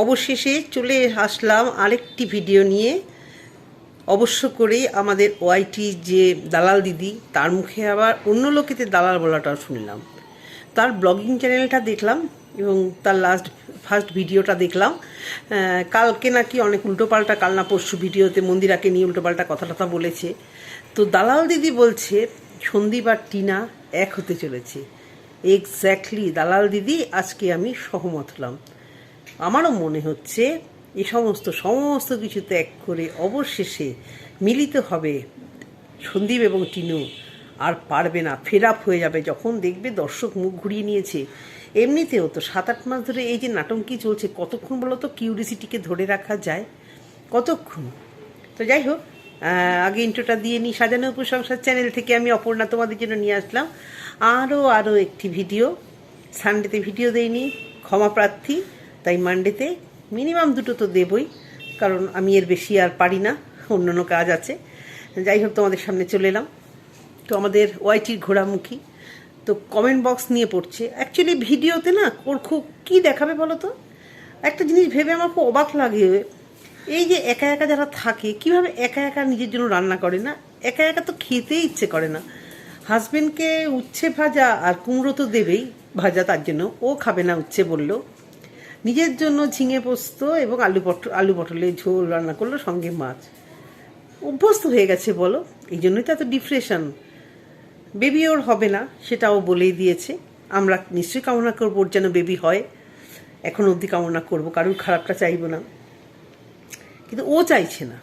অবশেষে চলে আসলাম আরেকটি ভিডিও নিয়ে। অবশ্য করেই আমাদের ওয়াইটি যে দালাল দিদি, তার মুখে আবার অন্য লোকেতে দালাল বলাটাও শুনলাম। তার ব্লগিং চ্যানেলটা দেখলাম এবং তার লাস্ট ফার্স্ট ভিডিওটা দেখলাম। কালকে নাকি অনেক উল্টোপাল্টা, কাল না পরশু ভিডিওতে মন্দিরাকে নিয়ে উল্টোপাল্টা কথা টথা বলেছে। তো দালাল দিদি বলছে সন্দীপ আর টিনা এক হতে চলেছে। এক্স্যাক্টলি দালাল দিদি, আজকে আমি সহমত হলাম। আমারও মনে হচ্ছে এ সমস্ত সমস্ত কিছু ত্যাগ করে অবশেষে মিলিত হবে সন্দীপ এবং টিনু। আর পারবে না ফেরাপ হয়ে যাবে। যখন দেখবে দর্শক মুখ ঘুরিয়ে নিয়েছে, এমনিতেও তো সাত আট মাস ধরে এই যে নাটঙ্কি চলছে, কতক্ষণ বলো তো কিউরিসিটিকে ধরে রাখা যায়? কতক্ষণ? তো যাই হোক আগে ইন্ট্রোটা দিয়ে নিই। সাজানো উপসংসার চ্যানেল থেকে আমি অপর্ণা তোমাদের জন্য নিয়ে আসলাম। আরও আরও একটি ভিডিও সানডেতে ভিডিও দেয়নি ক্ষমা প্রার্থী। তাই মানডেতে মিনিমাম দুটো তো দেবই, কারণ আমি এর বেশি আর পারি না অন্যান্য কাজ আছে। যাই হোক, তোমাদের সামনে চলে এলাম। তো আমাদের ওয়াইটির ঘোড়ামুখী, তো কমেন্ট বক্স নিয়ে পড়ছে। অ্যাকচুয়ালি ভিডিওতে না, ওর খুব কী দেখাবে বলো তো? একটা জিনিস ভেবে আমার খুব অবাক লাগে। এই যে একা একা যারা থাকে, কীভাবে একা একা নিজের জন্য রান্না করে না? একা একা তো খেতেই ইচ্ছে করে না। হাজবেন্ডকে উচ্ছে ভাজা আর কুমড়ো তো দেবেই, ভাজা তার জন্য। ও খাবে না উচ্ছে বলল নিজের জন্য ঝিঙে পোস্ত এবং আলু পটল, আলু পটলের ঝোল রান্না করল সঙ্গে মাছ। অভ্যস্ত হয়ে গেছে বলো, এই জন্যই তো এত ডিপ্রেশন বেবি ওর হবে না, সেটাও বলেই দিয়েছে। আমরা নিশ্চয়ই কামনা করব ওর যেন বেবি হয়। এখন অবধি কামনা করব, কারোর খারাপটা চাইব না। কিন্তু ও চাইছে না।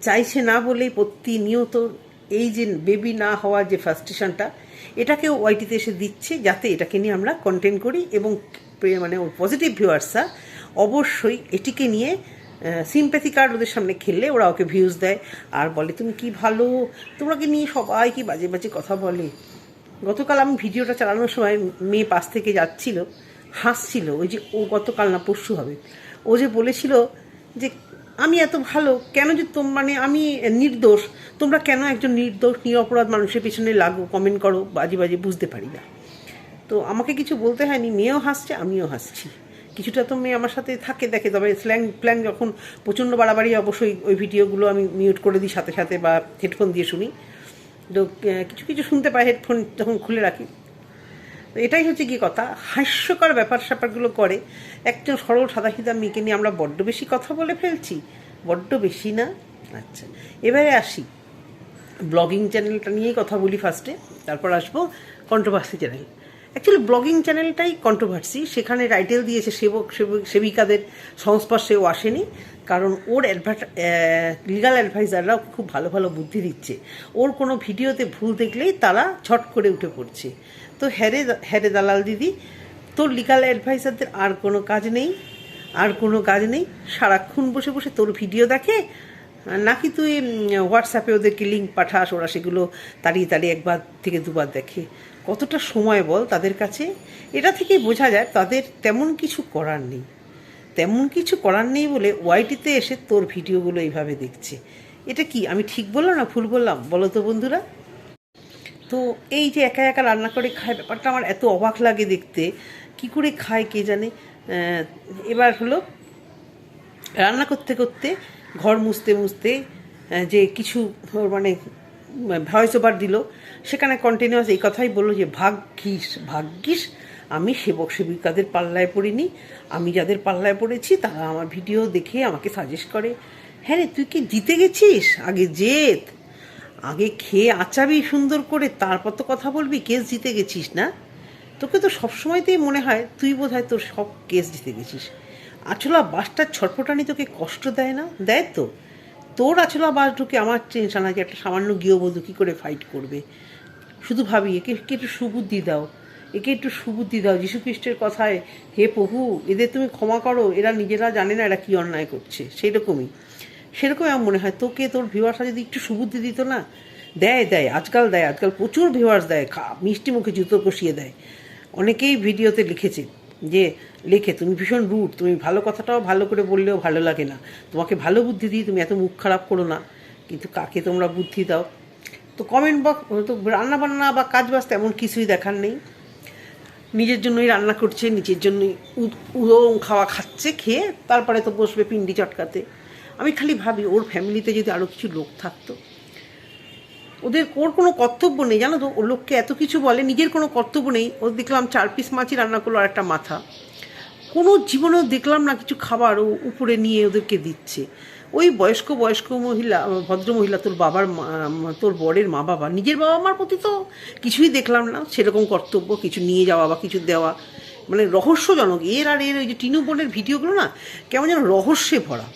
চাইছে না বলেই প্রতিনিয়ত এই যে বেবি না হওয়ার যে ফার্স্টেশনটা এটাকেও ওয়াইটিতে এসে দিচ্ছে যাতে এটাকে নিয়ে আমরা কন্টেন্ট করি এবং মানে ওর পজিটিভ ভিউয়ার্সরা অবশ্যই এটিকে নিয়ে সিম্প্যাথি কার্ড ওদের সামনে খেললে ওরা ওকে ভিউজ দেয়। আর বলে, তুমি কি ভালো? তোমরাকে নিয়ে সবাই কি বাজে বাজে কথা বলে? গতকাল আমি ভিডিওটা চালানোর সময় মেয়ে পাশ থেকে যাচ্ছিল, হাসছিল, ওই যে ও গতকাল না পরশু হবে। ও যে বলেছিল যে, আমি এত ভালো, কেন যে তোম মানে আমি নির্দোষ, তোমরা কেন একজন নির্দোষ, নিরপরাধ মানুষের পেছনে লাগো কমেন্ট করো, বাজে বাজে বুঝতে পারি না। তো আমাকে কিছু বলতে হয়নি, মেয়েও হাসছে, আমিও হাসছি। কিছুটা তো মেয়ে আমার সাথে থাকে, দেখে তবে স্ল্যাং প্ল্যাং যখন প্রচণ্ড বাড়াবাড়ি অবশ্যই ওই ভিডিওগুলো আমি মিউট করে দিই সাথে সাথে বা হেডফোন দিয়ে শুনি। তো কিছু কিছু শুনতে পাই হেডফোন যখন খুলে রাখি। তো এটাই হচ্ছে কি কথা, হাস্যকর ব্যাপার স্যাপারগুলো করে। একজন সরল সাদাসিধা মেয়েকে নিয়ে আমরা বড্ড বেশি কথা বলে ফেলছি। বড্ড বেশি না? আচ্ছা এবারে আসি। ব্লগিং চ্যানেলটা নিয়েই কথা বলি ফার্স্টে তারপর আসব কন্ট্রোভার্সি চ্যানেল অ্যাকচুয়ালি ব্লগিং চ্যানেলটাই কন্ট্রোভার্সি সেখানে টাইটেল দিয়েছে সেবক সেবক, সেবিকাদের সংস্পর্শেও আসেনি। কারণ ওর অ্যাডভার্ট লিগাল অ্যাডভাইজাররাও খুব ভালো ভালো বুদ্ধি দিচ্ছে। ওর কোনো ভিডিওতে ভুল দেখলেই তারা ছট করে উঠে পড়ছে। তো হ্যারে হ্যারে দালাল দিদি তোর লিগাল অ্যাডভাইজারদের আর কোনো কাজ নেই, আর কোনো কাজ নেই। সারাক্ষণ বসে বসে তোর ভিডিও দেখে, নাকি তুই হোয়াটসঅ্যাপে ওদেরকে লিঙ্ক পাঠাস, ওরা সেগুলো তাড়িয়ে তাড়িয়ে একবার থেকে দুবার দেখে। কতটা সময় বল তাদের কাছে, এটা থেকেই বোঝা যায় তাদের তেমন কিছু করার নেই। তেমন কিছু করার নেই বলে ওয়াইটিতে এসে তোর ভিডিওগুলো এইভাবে দেখছে। এটা কি, আমি ঠিক বললাম না ভুল বললাম? বলো তো বন্ধুরা। তো এই যে একা একা রান্না করে খায়, ব্যাপারটা আমার এত অবাক লাগে দেখতে। কি করে খায় কে জানে? এবার হলো রান্না করতে করতে ঘর মুছতে মুছতে যে কিছু মানে ভয়েস ওভার দিল। সেখানে কন্টিনিউয়াস এই কথাই বলল যে, ভাগ্যিস ভাগ্যিস, আমি সেবক সেবিকাদের পাল্লায় পড়িনি। আমি যাদের পাল্লায় পড়েছি, তারা আমার ভিডিও দেখে আমাকে সাজেস্ট করে। হ্যাঁ রে, তুই কি জিতে গেছিস? আগে জেত। আগে খেয়ে আচাবি সুন্দর করে, তারপর তো কথা বলবি, কেস জিতে গেছিস না? তোকে তো সবসময়তেই মনে হয়, তুই বোধ হয় তোর সব কেস জিতে গেছিস। আছলা বাসটার ছটফটানি তোকে কষ্ট দেয় না? দেয় তো। তোর আছলা বাস ঢুকে আমার টেনশন আছে একটা সামান্য গৃহবধূ কী করে ফাইট করবে। শুধু ভাবি, একে একে একটু সুবুদ্ধি দাও। একে একটু সুবুদ্ধি দাও। খ্রিস্টের কথায়, হে প্রভু, এদের তুমি ক্ষমা করো, এরা নিজেরা জানে না এরা কী অন্যায় করছে। সেই রকমই সেরকমই আমার মনে হয়। তোকে, তোর ভিউয়ার্সরা যদি একটু সুবুদ্ধি দিত না, দেয় দেয়, আজকাল দেয়, আজকাল প্রচুর ভিউয়ার্স দেয় মিষ্টি মুখে জুতো কষিয়ে দেয়। অনেকেই ভিডিওতে লিখেছে যে লেখে, তুমি ভীষণ রুট, তুমি ভালো কথাটাও ভালো করে বললেও ভালো লাগে না। তোমাকে ভালো বুদ্ধি দিই তুমি এত মুখ খারাপ করো না, কিন্তু কাকে তোমরা বুদ্ধি দাও? তো কমেন্ট বক্স তো রান্না বান্না বা কাজ বাজ তেমন কিছুই দেখার নেই। নিজের জন্যই রান্না করছে, নিজের জন্যই উদ- উদম খাওয়া খাচ্ছে, খেয়ে তারপরে তো বসবে পিন্ডি চটকাতে। আমি খালি ভাবি, ওর ফ্যামিলিতে যদি আরও কিছু লোক থাকতো ওদের ওর কোনো কর্তব্য নেই, জানো তো? ও লোককে এত কিছু বলে, নিজের কোনো কর্তব্য নেই। ও দেখলাম চার পিস মাছই রান্না করল আর একটা মাথা। কোনো জীবনেও দেখলাম না কিছু খাবার ও উপরে নিয়ে ওদেরকে দিচ্ছে। ওই বয়স্ক বয়স্ক মহিলা, ভদ্র মহিলা তোর বাবার তোর বরের মা বাবা, নিজের বাবা মার প্রতি তো কিছুই দেখলাম না। সেরকম কর্তব্য, কিছু নিয়ে যাওয়া বা কিছু দেওয়া। মানে রহস্যজনক। এর আর এর ওই যে টিনু বোনের ভিডিওগুলো না, কেমন যেন রহস্যে ভরা।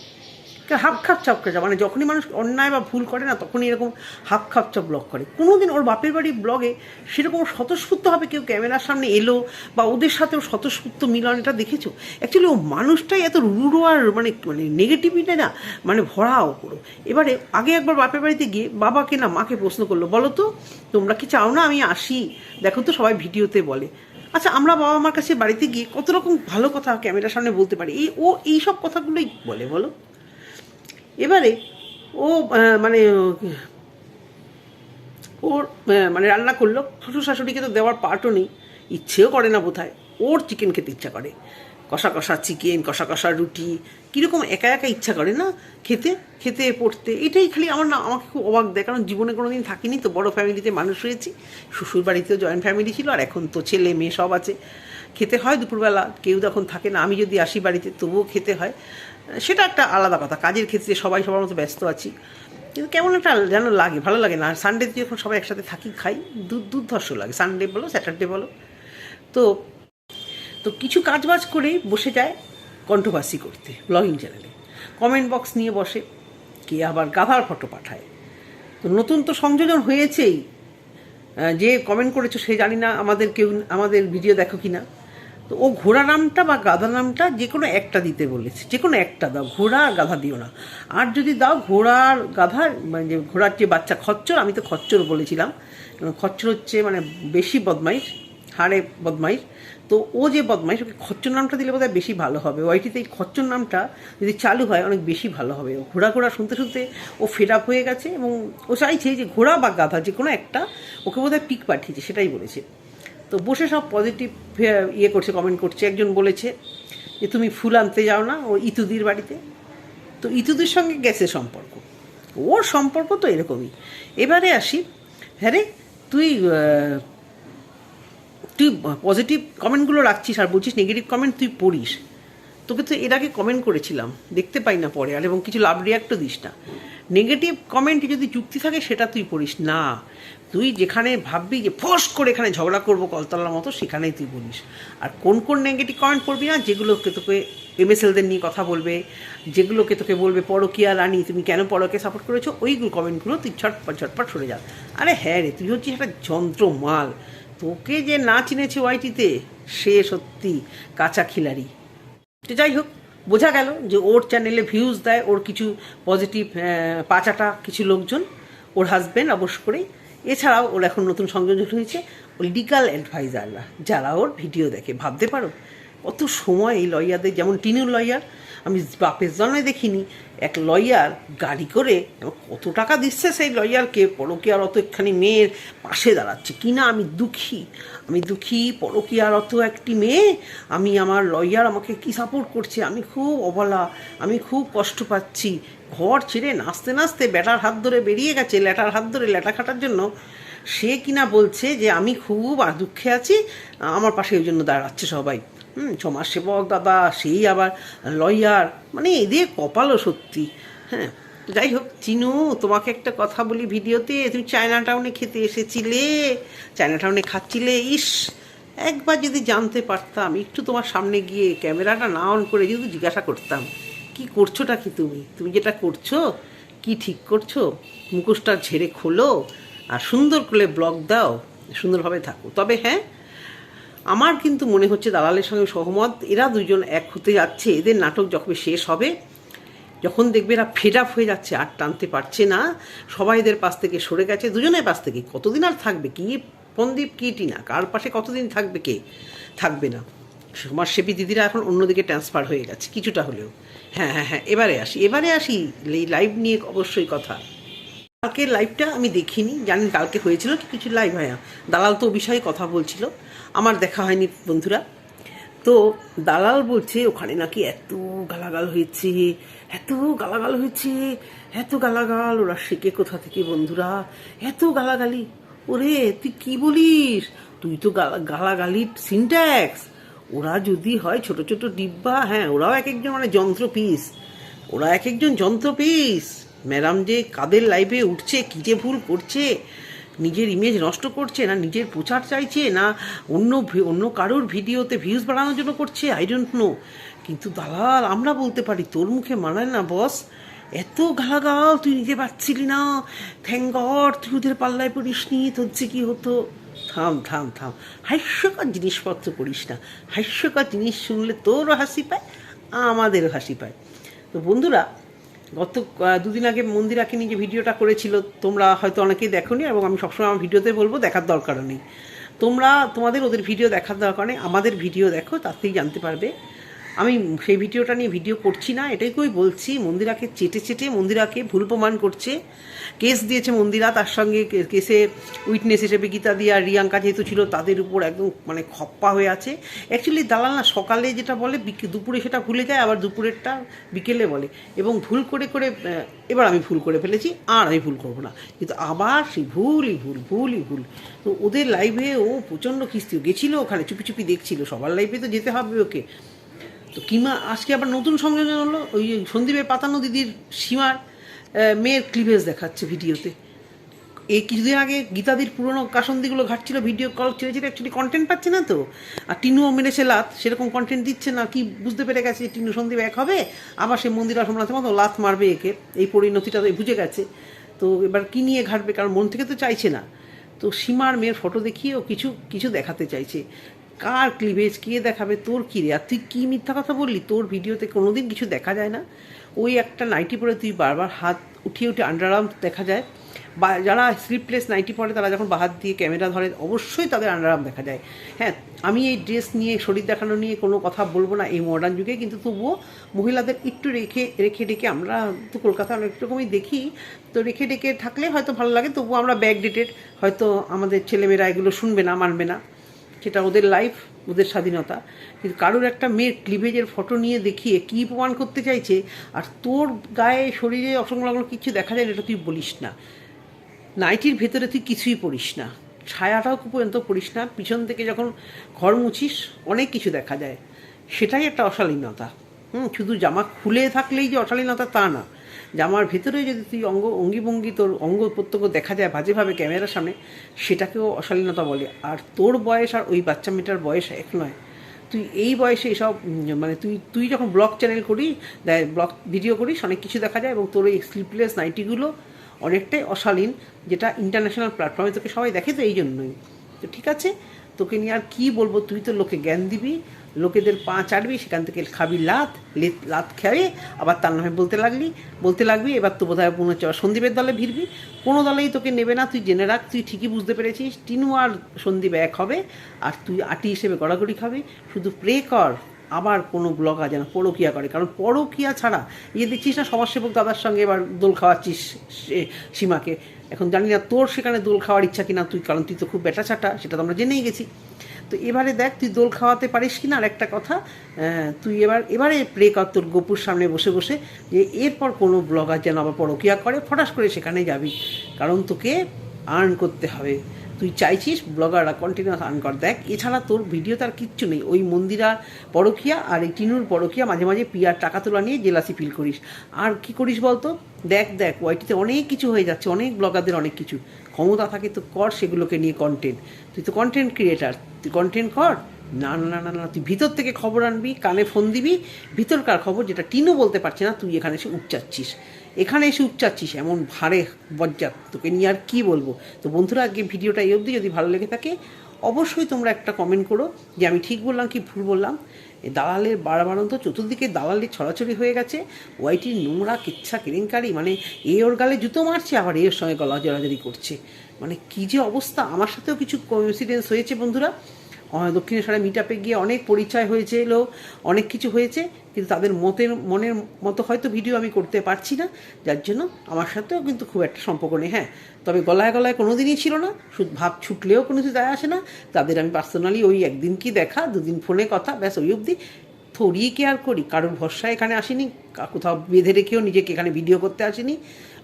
হাফ খাপ চাপ করে মানে যখনই মানুষ অন্যায় বা ভুল করে না, তখনই এরকম হাফ খাপ চাপ ব্লগ করে। কোনোদিন ওর বাপের বাড়ির ব্লগে সেরকম স্বতঃস্ফূর্তভাবে কেউ ক্যামেরার সামনে এলো বা ওদের সাথে সাথেও স্বতঃস্ফূর্ত মিলন এটা দেখেছ? অ্যাকচুয়ালি ও মানুষটাই এত রুড়ো আর মানে মানে নেগেটিভিটি না মানে ভরা পুরো এবারে আগে একবার বাপের বাড়িতে গিয়ে বাবাকে না মাকে প্রশ্ন করল, বলো তো, তোমরা কি চাও না আমি আসি? দেখো তো সবাই ভিডিওতে বলে। আচ্ছা আমরা বাবা মার কাছে বাড়িতে গিয়ে কত রকম ভালো কথা ক্যামেরার সামনে বলতে পারি? এই ও এই সব কথাগুলোই বলে, বলো। এবারে ও মানে ওর মানে রান্না করল। শ্বশুর শাশুড়িকে তো দেওয়ার পার্টও নেই। ইচ্ছেও করে না বোধহয়। ওর চিকেন খেতে ইচ্ছা করে। কষা কষা চিকেন কষা কষা রুটি, কীরকম একা একা ইচ্ছা করে না খেতে খেতে, পড়তে। এটাই খালি আমার না, আমাকে খুব অবাক দেয়। কারণ জীবনে কোনো দিন থাকিনি তো, বড় ফ্যামিলিতে মানুষ হয়েছি। শ্বশুর বাড়িতেও জয়েন্ট ফ্যামিলি ছিল, আর এখন তো ছেলে, মেয়ে সব আছে। খেতে হয় দুপুরবেলা। কেউ যখন থাকে না, আমি যদি আসি বাড়িতে, তবুও খেতে হয়। সেটা একটা আলাদা কথা। কাজের ক্ষেত্রে সবাই সবার মতো ব্যস্ত আছি। কিন্তু কেমন একটা যেন লাগে, ভালো লাগে না। সানডেতে যখন সবাই একসাথে থাকি, খাই দুর্ধর্ষ লাগে। সানডে বলো স্যাটারডে বলো। তো তো কিছু কাজ বাজ করেই বসে যায় কণ্ঠবাসী করতে ব্লগিং চ্যানেলে কমেন্ট বক্স নিয়ে বসে, কে আবার গাধার ফটো পাঠায়। তো নতুন তো সংযোজন হয়েছেই। যে কমেন্ট করেছ সে জানি না আমাদের কেউ আমাদের ভিডিও দেখো কি না তো ও ঘোড়া নামটা বা গাধা নামটা যে কোনো একটা দিতে বলেছে, যে কোনো একটা দাও, ঘোড়া আর গাধা দিও না। আর যদি দাও ঘোড়ার গাধার মানে যে ঘোড়ার যে বাচ্চা খচ্চর, আমি তো খচ্চর বলেছিলাম খচ্চর হচ্ছে মানে বেশি বদমাইশ, হাড়ে বদমাইশ। তো ও যে বদমাইশ, ওকে খচ্চর নামটা দিলে বোধহয় বেশি ভালো হবে। ওয়াইটিতে এই খচ্চর নামটা যদি চালু হয়, অনেক বেশি ভালো হবে। ও ঘোড়া ঘোড়া শুনতে শুনতে ও ফেড আপ হয়ে গেছে এবং ও চাইছে যে ঘোড়া বা গাধা যে কোনো একটা ওকে বোধহয় পিক পাঠিয়েছে, সেটাই বলেছে। তো বসে সব পজিটিভ ইয়ে করছে কমেন্ট করছে। একজন বলেছে যে, তুমি ফুল আনতে যাও না, ও ইতুদির বাড়িতে। তো ইতুদির সঙ্গে গেছে সম্পর্ক। ওর সম্পর্ক তো এরকমই। এবারে আসি হ্যাঁ রে, তুই তুই পজিটিভ কমেন্টগুলো রাখছিস আর বলছিস নেগেটিভ কমেন্ট তুই পড়িস। তোকে তো এর আগে কমেন্ট করেছিলাম, দেখতে পাই না পরে আর, এবং কিছু লাভ রিয়াক্টও দিস না। নেগেটিভ কমেন্টে যদি যুক্তি থাকে, সেটা তুই পড়িস না। তুই যেখানে ভাববি যে ফস করে এখানে ঝগড়া করব কলতলার মতো, সেখানেই তুই বলিস। আর কোন কোন নেগেটিভ কমেন্ট পড়বি না, যেগুলোকে তোকে এমএসএলদের নিয়ে কথা বলবে, যেগুলোকে তোকে বলবে পরকিয়া রানী, তুমি কেন পরকে সাপোর্ট করেছ? ওইগুলো কমেন্টগুলো তুই ছটপট ছটপট সরে যা। আরে হ্যাঁ রে, তুই হচ্ছিস একটা যন্ত্র মাল তোকে যে না চিনেছে ওয়াইটিতে সে সত্যি কাঁচা খিলাড়ি। তো যাই হোক, বোঝা গেল যে ওর চ্যানেলে ভিউজ দেয়, ওর কিছু পজিটিভ পাচাটা কিছু লোকজন, ওর হাজব্যান্ড অবশ্য করেই। এছাড়াও ওর এখন নতুন সংযোজন হয়েছে লিগাল অ্যাডভাইজাররা যারা ওর ভিডিও দেখে। ভাবতে পারো, কত সময় এই লয়ারদের যেমন টিনুর লয়ার আমি বাপের জন্মে দেখিনি এক লয়ার গাড়ি করে কত টাকা দিচ্ছে সেই লয়ারকে? পরকিয়ার অত একখানি মেয়ের পাশে দাঁড়াচ্ছে। কিনা আমি দুঃখী? আমি দুঃখী পরকিয়ার অত একটি মেয়ে? আমি আমার লয়ার আমাকে কি সাপোর্ট করছে? আমি খুব অবলা, আমি খুব কষ্ট পাচ্ছি। ঘর ছেড়ে নাচতে নাচতে ব্যাটার হাত ধরে বেরিয়ে গেছে ল্যাটার হাত ধরে ল্যাটা খাটার জন্য। সে কিনা বলছে যে আমি খুব দুঃখে আছি, আমার পাশে ওই জন্য দাঁড়াচ্ছে সবাই। হুম সমাজসেবক দাদা, সেই আবার লয়ার। মানে এদের কপালও সত্যি। হ্যাঁ যাই হোক, চিনু, তোমাকে একটা কথা বলি ভিডিওতে। তুমি চায়না টাউনে খেতে এসেছিলে, চায়না টাউনে খাচ্ছিলে, ইস! একবার যদি জানতে পারতাম, একটু তোমার সামনে গিয়ে ক্যামেরাটা না অন করে যদি জিজ্ঞাসা করতাম, কি করছোটা কি তুমি? তুমি যেটা করছ, কি ঠিক করছ? মুখোশটা ঝেড়ে খোলো আর সুন্দর করে ব্লগ দাও, সুন্দরভাবে থাকো। তবে হ্যাঁ আমার কিন্তু মনে হচ্ছে দালালের সঙ্গে সহমত। এরা দুজন এক হতে যাচ্ছে। এদের নাটক যখন শেষ হবে, যখন দেখবে এরা ফেড আপ হয়ে যাচ্ছে, আর টানতে পারছে না। সবাই এদের পাশ থেকে সরে গেছে। দুজনের পাশ থেকে কতদিন আর থাকবে? কি পন্দীপ কি টিনা? কার পাশে কতদিন থাকবে কে? থাকবে না। সমাজসেবী দিদিরা এখন অন্যদিকে ট্রান্সফার হয়ে গেছে, কিছুটা হলেও। হ্যাঁ হ্যাঁ হ্যাঁ এবারে আসি এবারে আসি। এই লাইভ নিয়ে অবশ্যই কথা। কালকের লাইভটা আমি দেখিনি। জানি কালকে হয়েছিল কি কিছু লাইভ হয় দালাল তো বিষয়ে কথা বলছিল। আমার দেখা হয়নি, বন্ধুরা। তো দালাল বলছে, ওখানে নাকি এত গালাগাল হয়েছে, এত গালাগাল হয়েছে, এত গালাগাল। ওরা শেখে কোথা থেকে, বন্ধুরা? এত গালাগালি। ওরে, তুই কি বলিস? তুই তো গালা- গালাগালির সিনট্যাক্স ওরা যদি হয় ছোট ছোট ডিব্বা হ্যাঁ ওরাও এক একজন মানে যন্ত্র পিস ওরা এক একজন যন্ত্র পিস ম্যাডাম যে কাদের লাইভে উঠছে, কী যে ভুল করছে নিজের ইমেজ নষ্ট করছে না নিজের প্রচার চাইছে না অন্য অন্য কারোর ভিডিওতে ভিউজ বাড়ানোর জন্য করছে? আই ডোন্ট নো কিন্তু দালাল, আমরা বলতে পারি, তোর মুখে মানায় না বস এত গালাগাল, তুই নিতে পারছিলি না। থ্যাংক তুই ওদের পাল্লায় পড়িস নি, তোর যে কি হতো। থাম থাম থাম। হাস্যকর জিনিসপত্র করিস না। হাস্যকর জিনিস শুনলে তোরও হাসি পায়, আমাদেরও হাসি পায়। তো বন্ধুরা গত দুদিন আগে মন্দিরাকে নিয়ে যে ভিডিওটা করেছিল, তোমরা হয়তো অনেকেই দেখোনি এবং আমি সবসময় আমার ভিডিওতে বলব, দেখার দরকার নেই। তোমরা তোমাদের ওদের ভিডিও দেখার দরকার নেই, আমাদের ভিডিও দেখো, তাতেই জানতে পারবে আমি সেই ভিডিওটা নিয়ে ভিডিও করছি না, এটাই কই বলছি, মন্দিরাকে চেটে চেটে মন্দিরাকে ভুল প্রমাণ করছে। কেস দিয়েছে মন্দিরা, তার সঙ্গে কেসে উইটনেস হিসেবে গীতা দিয়া রিয়াঙ্কা যেহেতু ছিল, তাদের উপর একদম মানে খপ্পা হয়ে আছে। অ্যাকচুয়ালি দালাল না, সকালে যেটা বলে দুপুরে সেটা ভুলে যায়, আবার দুপুরেরটা বিকেলে বলে। এবং ভুল করে করে এবার আমি ভুল করে ফেলেছি, আর আমি ভুল করব না। কিন্তু আবার সেই ভুলই ভুল ভুলই ভুল। তো ওদের লাইভে ও প্রচণ্ড কিস্তি গেছিল ওখানে, চুপি চুপি দেখছিল, সবার লাইভে তো যেতে হবে ওকে। তো কিমা, আজকে আবার নতুন সংযোজন হলো, ওই সন্দীপের পাতানো দিদির সীমার মেয়ের ক্লিভেজ দেখাচ্ছে ভিডিওতে। এই কিছুদিন আগে গীতাদির পুরনো কাসন্দিগুলো ঘাটছিল, ভিডিও কল ছেড়ে ছেড়ে অ্যাকচুয়ালি কন্টেন্ট পাচ্ছে না তো। আর টিনুও মেরেছে লাত, সেরকম কন্টেন্ট দিচ্ছে না, কি বুঝতে পেরে গেছে টিনু সন্দীপ এক হবে, আবার সে মন্দির আসমানাথের মতো লাত মারবে একে। এই পরিণতিটা তো বুঝে গেছে। তো এবার কি নিয়ে ঘাটবে, কারণ মন থেকে তো চাইছে না। তো সীমার মেয়ের ফটো দেখিয়ে ও কিছু কিছু দেখাতে চাইছে। কার ক্লিভেজ কে দেখাবে, তোর কী রে? আর তুই কী মিথ্যা কথা বললি? তোর ভিডিওতে কোনোদিন কিছু দেখা যায় না। ওই একটা নাইটি পরে তুই বারবার হাত উঠিয়ে উঠে আন্ডারআর্ম দেখা যায়। বা যারা স্লিপলেস নাইটি পরে, তারা যখন বাহাত দিয়ে ক্যামেরা ধরে, অবশ্যই তাদের আন্ডারআর্ম দেখা যায়। হ্যাঁ আমি এই ড্রেস নিয়ে, শরীর দেখানো নিয়ে কোনো কথা বলব না এই মডার্ন যুগে, কিন্তু তবুও মহিলাদের একটু রেখে রেখে ডেকে আমরা তো কলকাতা অনেক রকমই দেখি। তো রেখে ডেকে থাকলে হয়তো ভালো লাগে, তবুও আমরা ব্যাক ডেটেড হয়তো আমাদের ছেলেমেয়েরা এগুলো শুনবে না, মানবে না। সেটা ওদের লাইফ ওদের স্বাধীনতা। কিন্তু কারোর একটা মেয়ের ক্লিভেজের ফটো নিয়ে দেখিয়ে কী প্রমাণ করতে চাইছে, আর তোর গায়ে, শরীরে অসংলগ্ন কিছু দেখা যায় এটা তুই বলিস না। নাইটির ভেতরে তুই কিছুই পড়িস না। ছায়াটাও পর্যন্ত পড়িস না। পিছন থেকে যখন ঘর মুছিস, অনেক কিছু দেখা যায়। সেটাই একটা অশালীনতা। হুম, শুধু জামা খুলে থাকলেই যে অশালীনতা তা না। জামার ভেতরে যদি তুই অঙ্গ, অঙ্গিভঙ্গি তোর অঙ্গ প্রত্যঙ্গ দেখা যায় বাজেভাবে ক্যামেরার সামনে, সেটাকেও অশালীনতা বলে। আর তোর বয়স আর ওই বাচ্চা মেয়েটার বয়স এক নয়। তুই এই বয়সে এসব মানে তুই তুই যখন ব্লগ চ্যানেল করি ব্লগ ভিডিও করিস, অনেক কিছু দেখা যায় এবং তোর এই স্লিপলেস নাইটিগুলো অনেকটাই অশালীন, যেটা ইন্টারন্যাশনাল প্ল্যাটফর্মে তোকে সবাই দেখে তো এই জন্যই। তো ঠিক আছে, তোকে নিয়ে আর কী বলব? তুই তো লোকে জ্ঞান দিবি লোকেদের পা চাটবি, সেখান থেকে খাবি লাত লেত- খেয়ে আবার তার নামে বলতে লাগলি, বলতে লাগবি, এবার তো বোধহয় মনে হচ্ছে সন্দীপের দলে ভিড়বি। কোনো দলেই তোকে নেবে না, তুই জেনে রাখ, তুই ঠিকই বুঝতে পেরেছিস, টিনু আর সন্দীপ এক হবে, আর তুই আটি হিসেবে গড়াগড়ি খাবি। শুধু প্রে কর, আবার কোনো ব্লগার যেন পরকিয়া করে, কারণ পরকিয়া ছাড়া ইয়ে দেখছিস না, সমাজসেবক দাদার সঙ্গে এবার দোল খাওয়াচ্ছিস সীমাকে। এখন জানি না তোর সেখানে দোল খাওয়ার ইচ্ছা কিনা তুই, কারণ তুই তো খুব বেটা ছাটা সেটা তো আমরা জেনেই গেছি। তো এবারে দেখ, তুই দোল খাওয়াতে পারিস কি না আর একটা কথা তুই এবার, এবারে প্রে কর তোর গোপুর সামনে বসে বসে যে এরপর কোনো ব্লগার যেন আবার পরকিয়া করে, ফটাস করে সেখানে যাবি। কারণ তোকে আর্ন করতে হবে। তুই চাইছিস ব্লগাররা কন্টিনিউয়াস আর্ন কর। দেখ, এছাড়া তোর ভিডিও তার কিচ্ছু নেই। ওই মন্দিরা পরকিয়া আর এই টিনুর পরকিয়া মাঝে মাঝে পিয়ার টাকা তোলা নিয়ে জেলাসি ফিল করিস। আর কি করিস বলতো? দেখ দেখ ওয়াইটিতে অনেক কিছু হয়ে যাচ্ছে, অনেক ব্লগারদের অনেক কিছু। ক্ষমতা থাকে তো কর সেগুলোকে নিয়ে কন্টেন্ট তুই তো কন্টেন্ট ক্রিয়েটার তুই কন্টেন্ট কর? না না না না তুই ভিতর থেকে খবর আনবি, কানে ফোন দিবি, ভিতরকার খবর যেটা টিনও বলতে পারছে না, তুই এখানে এসে উপচাচ্ছিস। এখানে এসে উপচাচ্ছিস, এমন ভারে বজ্জাত, তোকে নিয়ে আর কী বলব? তো বন্ধুরা আগে ভিডিওটা এই অবধি, যদি ভালো লেগে থাকে, অবশ্যই তোমরা একটা কমেন্ট করো যে আমি ঠিক বললাম কি ভুল বললাম। এ দালালের বাড়াবাড়ন্ত চতুর্দিকে দালালি ছড়াছড়ি হয়ে গেছে। ওয়াইটির নোংরা কিচ্ছা কেলেঙ্কারি মানে এ ওর গালে জুতো মারছে, আবার এর সঙ্গে গলা জড়াজড়ি করছে। মানে কি যে অবস্থা, আমার সাথেও কিছু কোইন্সিডেন্স হয়েছে বন্ধুরা। দক্ষিণেশ্বরে মিট আপে গিয়ে অনেক পরিচয় হয়েছে এলো অনেক কিছু হয়েছে, কিন্তু তাদের মতের, মনের মতো হয়তো ভিডিও আমি করতে পারছি না, যার জন্য আমার সাথেও কিন্তু খুব একটা সম্পর্ক নেই হ্যাঁ। তবে গলায় গলায় কোনো দিনই ছিল না, শুধু ভাব ছুটলেও কোনো কিছু যায় আসে না। তাদের আমি পার্সোনালি ওই একদিন কি দেখা, দুদিন ফোনে কথা, ব্যাস ওই অবধি। থরিয়ে কেয়ার করি? কারোর ভরসা এখানে আসিনি কোথাও বেঁধে রেখেও নিজেকে এখানে ভিডিও করতে আসিনি।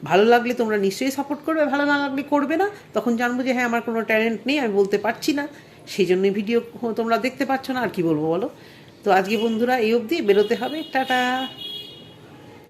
ভালো লাগলে তোমরা নিশ্চয়ই সাপোর্ট করবে, ভালো না লাগলে করবে না। তখন জানব যে হ্যাঁ আমার কোনো ট্যালেন্ট নেই, আমি বলতে পারছি না। সেই জন্যই ভিডিও তোমরা দেখতে পাচ্ছ না, আর কি বলব বলো? তো আজকে বন্ধুরা এই অবধি, বেরোতে হবে, টাটা!